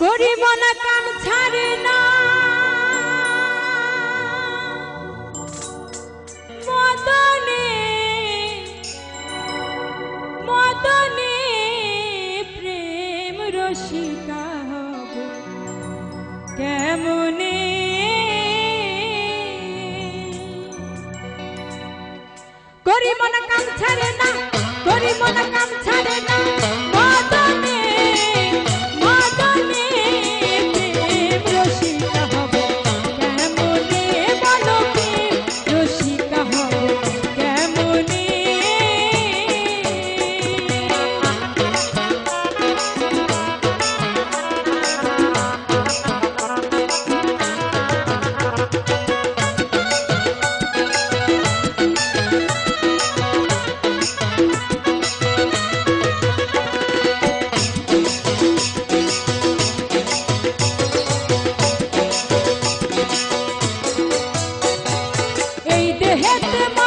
করিব না কাম ছাড়ে না। মদনে মদনে প্রেম রসিকা হব। কেমনে? করিব না কাম ছাড়ে না করিব না get the